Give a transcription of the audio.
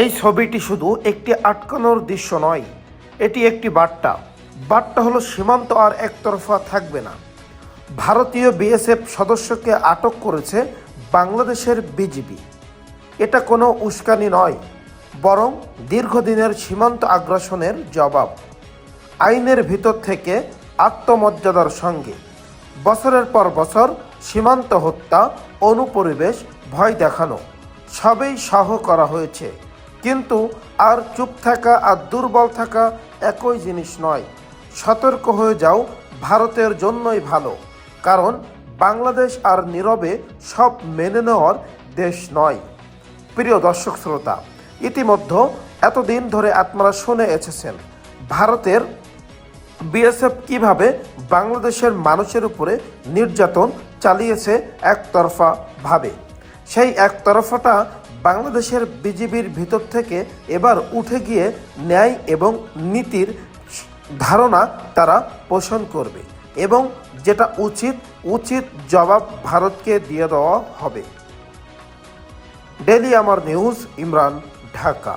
এই ছবিটি শুধু একটি আটকানোর দৃশ্য নয়, এটি একটি বার্তা। বার্তা হলো সীমান্ত আর একতরফা থাকবে না। ভারতীয় বিএসএফ সদস্যকে আটক করেছে বাংলাদেশের বিজিবি। এটা কোনো উস্কানি নয়, বরং দীর্ঘদিনের সীমান্ত আগ্রাসনের জবাব। আইনের ভিতর থেকে আত্মমর্যাদার সঙ্গে। বছরের পর বছর সীমান্ত হত্যা, অনুপরিবেশ, ভয় দেখানো, সবেই সহ করা হয়েছে। কিন্তু আর চুপ থাকা আর দুর্বল থাকা একই জিনিস নয়। সতর্ক হয়ে যাও, ভারতের জন্যই ভালো। কারণ বাংলাদেশ আর নীরবে সব মেনে নেওয়ার দেশ নয়। প্রিয় দর্শক শ্রোতা, ইতিমধ্যে এতদিন ধরে আপনারা শুনে এসেছেন, ভারতের বিএসএফ কীভাবে বাংলাদেশের মানুষের উপরে নির্যাতন চালিয়েছে একতরফা ভাবে। সেই একতরফাটা বাংলাদেশের বিজিবির ভিতর থেকে এবার উঠে গিয়ে ন্যায় এবং নীতির ধারণা তারা পোষণ করবে এবং যেটা উচিত উচিত জবাব ভারতকে দিয়ে দেওয়া হবে। ডেলি আমার নিউজ, ইমরান ঢাকা।